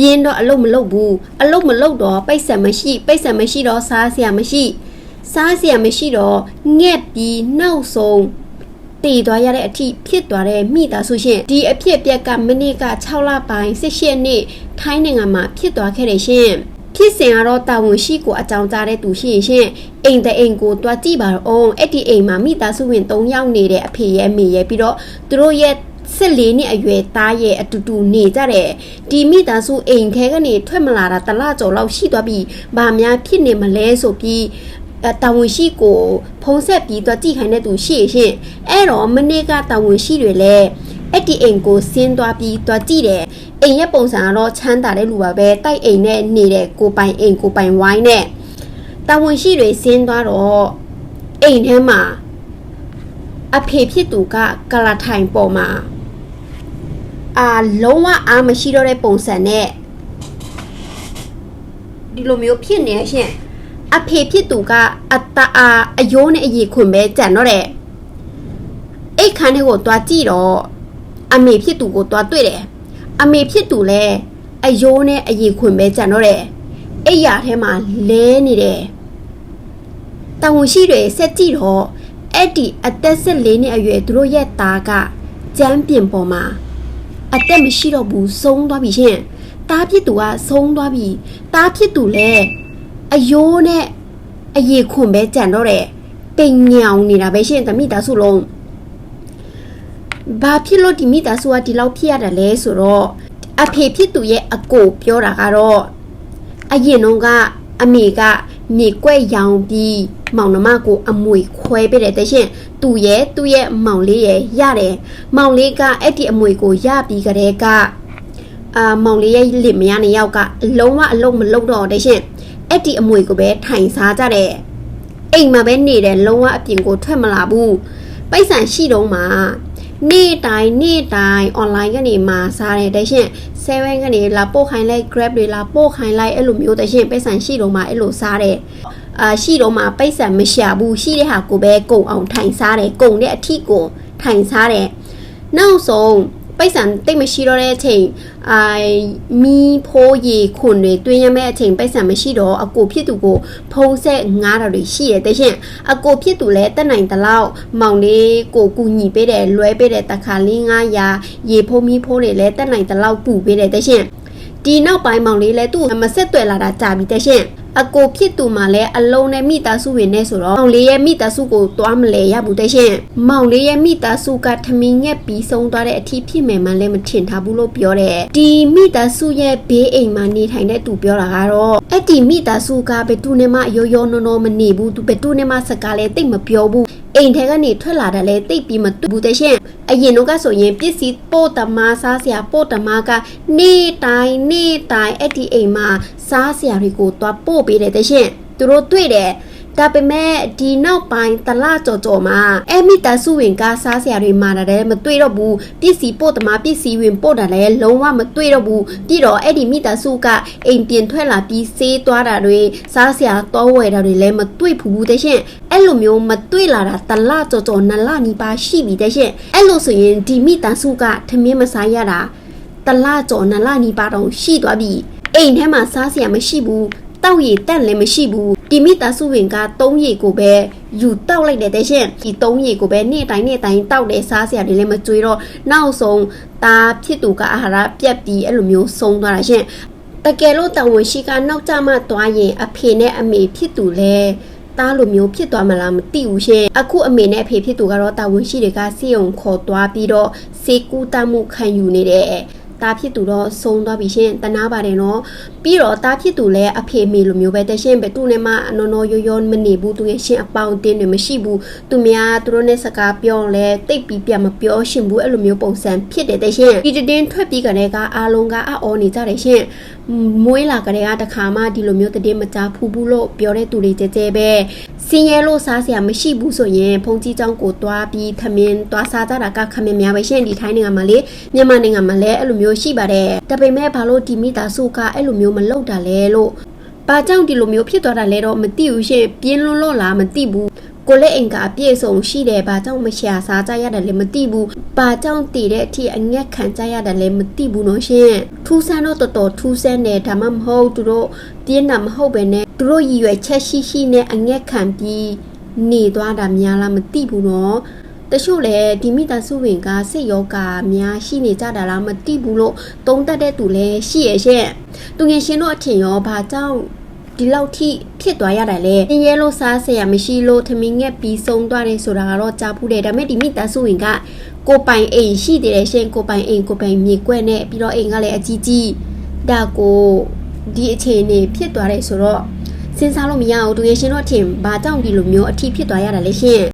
ပြင်းတော့အလုတ်မလုတ်ဘူးအလုတ်မလုတ်တော့ပိတ်ဆက်မရှိပိတ်ဆက်မရှိတော့စားစရာမရှိ စားစရာမရှိတော့ငက်ပြီးနောက်ဆုံးတည်သွားရတဲ့အထိဖြစ်သွားတဲ့မိသားစုရှင်ဒီအဖြစ်အပျက်ကမိနစ်က6လပိုင်း18နှစ်ထိုင်းနိုင်ငံမှာဖြစ်သွားခဲ့တယ်ရှင်ဖြစ်စဉ်ကတော့တာဝန်ရှိကိုအကြောင်းကြားတဲ့သူရှိရင်ရှင်အိမ်တဲ့အိမ်ကိုတွားကြည့်ပါတော့အဲ့ဒီအိမ်မှာမိသားစုဝင်3ယောက်နေတဲ့အဖေရဲ့မိရဲ့ပြီးတော့သူတို့ရဲ့ 14နှစ်အရွယ်သားရဲ့အတူတူနေကြတယ်ဒီမိသားစုအိမ်ထဲကနေထွက်မလာတာတစ်လကျော်လောက်ရှိသွားပြီဘာများဖြစ်နေမလဲဆိုပြီးအတာဝန်ရှိကိုဖုံးဆက်ပြီးတော့ကြည့်ခိုင်းတဲ့သူရှိရှင်အဲ့တော့မနေ့ကတာဝန်ရှိတွေလည်းအဲ့ဒီအိမ်ကိုဆင်းသွားပြီးတော့ကြည့်တယ်အိမ်ရဲ့ပုံစံကတော့ချမ်းသာတဲ့လူပါပဲတိုက်အိမ်နဲ့နေတဲ့ကိုပိုင်အိမ်ကိုပိုင်ဝိုင်းနဲ့တာဝန်ရှိတွေဆင်းသွားတော့အိမ်ထဲမှာအဖေဖြစ်သူကကလာထိုင်ပေါ်မှာ အာလုံးဝအားမရှိတော့တဲ့ပုံစံနဲ့ဒီလိုမျိုးဖြစ်နေရှင်အဖေဖြစ်သူကအတအားအယိုးနဲ့အရေခွန်ပဲကြံတော့တဲ့အိတ်ခန်းထဲကိုတွားကြည့်တော့အမေဖြစ်သူကိုတွားတွေ့တယ်အမေဖြစ်သူလည်းအယိုးနဲ့အရေခွန်ပဲကြံတော့တဲ့အိတ်ရထဲမှာလဲနေတယ်တဝန်ရှိတွေဆက်ကြည့်တော့အဲ့ဒီအသက်14နှစ်အရွယ်သူတို့ရဲ့သားကကျမ်းပြင်ပေါ်မှာ အသက်မရှိတော့ဘူးဆုံးသွားပြီရှင်တားဖြစ်သူကဆုံးသွားပြီတားဖြစ်သူလည်းအယိုးနဲ့အရေခွန်ပဲကြံတော့တယ်ပိန်ညောင်နေတာပဲရှင်တမိသားစုလုံးဘာဖြစ်လို့ဒီမိသားစုကဒီလောက်ဖြစ်ရတယ်လဲဆိုတော့အဖေဖြစ်သူရဲ့အကိုပြောတာကတော့အရင်တော့ကအမေက မြေကွက်ရောင်ပြီးမောင်နှမကိုအမွေခွဲပေးတယ်တဲ့ရှင်သူရဲ့သူ့ရဲ့မောင်လေးရဲ့ရတယ်မောင်လေးကအဲ့ဒီအမွေကိုရပြီးကြတဲ့ကအာမောင်လေးရဲ့လင်မယားနှစ်ယောက်ကလုံးဝအလုံးမလုံးတော့တဲ့ရှင်အဲ့ဒီအမွေကိုပဲထိုင်စားကြတယ်အိမ်မှာပဲနေတယ်လုံးဝအပြင်ကိုထွက်မလာဘူးပိုက်ဆံရှိတော့မှ နေ့တိုင်းနေ့တိုင်း online ကနေမှာစားတယ်တဲ့ရှင်7ကနေလာပို့ခိုင်းလိုက် grab တွေလာပို့ခိုင်းလိုက်အဲ့လိုမျိုးတဲ့ရှင်ပိုက်ဆံရှိတော့မှအဲ့လိုစားတယ်အာရှိတော့မှပိတ်ဆံမရှာဘူးရှိတဲ့ဟာကိုပဲကုန်အောင်ထိုင်စားတယ်ကုန်တဲ့အထီကိုထိုင်စားတယ်နောက်ဆုံး ပိတ်ဆံတိတ်မရှိတော့တဲ့အချိန်အာမီဖိုးရီခွန်တွေတွင်းရမဲ့အချိန်ပိတ်ဆံမရှိတော့အကိုဖြစ်သူကိုဖုံးဆက်ငားတာတွေရှိရတဲ့ရှင်အကိုဖြစ်သူလည်းတက်နိုင်တလောက်မောင်လေးကိုကူညီပေးတယ်လွဲပေးတယ်တခါလေး900ရေဖုံးမီဖိုးတွေလည်းတက်နိုင်တလောက်ပူပေးတယ်တဲ့ရှင် ဒီနောက်ပိုင်းမောင်လေးလည်းသူ့မဆက်သွယ်လာတာကြာပြီတဲ့ရှင်အကိုဖြစ်သူမှလည်းအလုံးနဲ့မိသားစုဝင်နေဆိုတော့မောင်လေးရဲ့မိသားစုကိုတွားမလဲရဘူးတဲ့ရှင်မောင်လေးရဲ့မိသားစုကထမင်းငက်ပြီးဆုံးသွားတဲ့အထီးဖြစ်မယ်မှလည်းမထင်ထားဘူးလို့ပြောတယ်ဒီမိသားစုရဲ့ဘေးအိမ်မှာနေထိုင်တဲ့သူပြောတာကတော့အဲ့ဒီမိသားစုကဘယ်သူနဲ့မှရိုးရိုးနော်နော်မနေဘူးသူဘယ်သူနဲ့မှစကားလည်းတိတ်မပြောဘူး အိမ်ထဲကနေထွက်လာတယ်လေတိတ်ပြီးမတူဘူးတဲ့ရှင်အရင်တော့ကဆိုရင်ပစ္စည်းပို့တမားစားစရာပို့တမားကနေ့တိုင်းနေ့တိုင်းအဲ့ဒီအိမ်မှာစားစရာတွေကိုတွားပို့ပေးတယ်တဲ့ရှင်သူတို့တွေ့တယ် ဒါပေမဲ့ဒီနောက်ပိုင်းတလကြော်ကြော်မှာအဲ့မိသားစုဝင်ကစားစရာတွေမာတာလည်းမတွေ့တော့ဘူးပစ္စည်းပို့တမားပစ္စည်းဝင်ပို့တာလည်းလုံးဝမတွေ့တော့ဘူးပြီးတော့အဲ့ဒီမိသားစုကအိမ်ပြင်ထွက်လာပြီးစေးသွားတာတွေစားစရာတောဝယ်တာတွေလည်းမတွေ့ဘူးတဲ့ရှင်အဲ့လိုမျိုးမတွေ့လာတာတလကြော်ကြော်နလနီးပါရှိပြီတဲ့ရှင်အဲ့လိုဆိုရင်ဒီမိသားစုကထမင်းမစားရတာတလကြော်နလနီးပါတော့ရှိသွားပြီအိမ်ထဲမှာစားစရာမရှိဘူး တောက်ရည်တက်လည်းမရှိဘူးဒီမိသားစုဝင်က၃ရည်ကိုပဲယူတောက်လိုက်တယ်တဲ့ရှင်ဒီ၃ရည်ကိုပဲနေ့တိုင်းနေ့တိုင်းတောက်တယ်စားစရာတွေလည်းမကြွေးတော့နောက်ဆုံးตาဖြစ်သူကအာဟာရပြက်ပြီးအဲ့လိုမျိုးဆုံးသွားတာရှင်တကယ်လို့တဝန်ရှိကနောက်ကျမှသွားရင်အဖေနဲ့အမေဖြစ်သူလဲတားလိုမျိုးဖြစ်သွားမလားမသိဘူးရှင်အခုအမေနဲ့အဖေဖြစ်သူကတော့တာဝန်ရှိတွေကစီယုံခေါ်သွားပြီးတော့စေကူတမှုခံယူနေတယ် တားဖြစ်သူတော့ဆုံးသွားပြီရှင်တနာပါတယ်နော်ပြီးတော့တားဖြစ်သူလည်းအဖေမေလိုမျိုးပဲတရှင်ပဲသူနဲ့မှနော်နော်ရောရောမနေဘူးသူရဲ့ရှင်အပေါင်းအတင်းတွေမရှိဘူးသူများသူတို့နဲ့စကားပြောလဲတိတ်ပြီးပြမပြောရှင်ဘူးအဲ့လိုမျိုးပုံစံဖြစ်တယ်တရှင်ဒီတင်းထွက်ပြီးကြတဲ့ကအားလုံးကအော်နေကြတယ်ရှင် မွေးလာကြတဲ့ကတခါမှဒီလိုမျိုးတင်းမကြဖူးဘူးလို့ပြောတဲ့သူတွေကြဲကြဲပဲစင်ရဲလို့စားစရာမရှိဘူးဆိုရင်ဖုန်ကြီးเจ้าကိုတွားပြီးထမင်းတွားစားကြတာကခမင်းများပဲရှင်ဒီထိုင်းနိုင်ငံမှာလေမြန်မာနိုင်ငံမှာလည်းအဲ့လိုမျိုးရှိပါတယ်ဒါပေမဲ့ဘာလို့ဒီမိသားစုကအဲ့လိုမျိုးမလုပ်တာလဲလို့ဘာကြောင့်ဒီလိုမျိုးဖြစ်သွားတာလဲတော့မသိဘူးရှင်ပြင်းလွန်းလို့လားမသိဘူး ကိုလည်းအိမ်ကအပြည့်စုံရှိတယ်ဘာကြောင့်မရှာစားကြရတယ်လည်းမသိဘူးဘာကြောင့်တည်တဲ့အထိအငက်ခံကြရတယ်လည်းမသိဘူးနော်ရှင်ထူးဆန်းတော့တော်တော်ထူးဆန်းတယ်ဒါမှမဟုတ်သူတို့ပြင်းတာမဟုတ်ပဲနဲ့သူတို့ရည်ရွယ်ချက်ရှိရှိနဲ့အငက်ခံပြီးနေသွားတာများလားမသိဘူးနော်တချို့လည်းဒီမိသားစုဝင်ကစိတ်ယောဂများရှိနေကြတာလားမသိဘူးလို့သုံးသပ်တဲ့သူလည်းရှိရဲ့ရှင့်သူငယ်ရှင်တို့အထင်ရောဘာကြောင့် ဒီလောက်ထိဖြစ်သွားရတာလေ။င်းရဲလို့စားစရာမရှိလို့ထမင်းငက်ပြီးဆုံးသွားတယ်ဆိုတာကတော့ကြားဘူးတယ်။ဒါပေမဲ့ဒီမိသားစုဝင်ကကိုပိုင်အိမ်ရှိတယ်ရှင်ကိုပိုင်အိမ်ကိုပိုင်မြေကွက်နဲ့ပြီးတော့အိမ်ကလည်းအကြီးကြီးဒါကိုဒီအခြေအနေဖြစ်သွားတယ်ဆိုတော့စဉ်းစားလို့မရဘူးသူရရှင်တော့ထင်ဘာကြောင့်ဒီလိုမျိုးအထီးဖြစ်သွားရတာလဲရှင်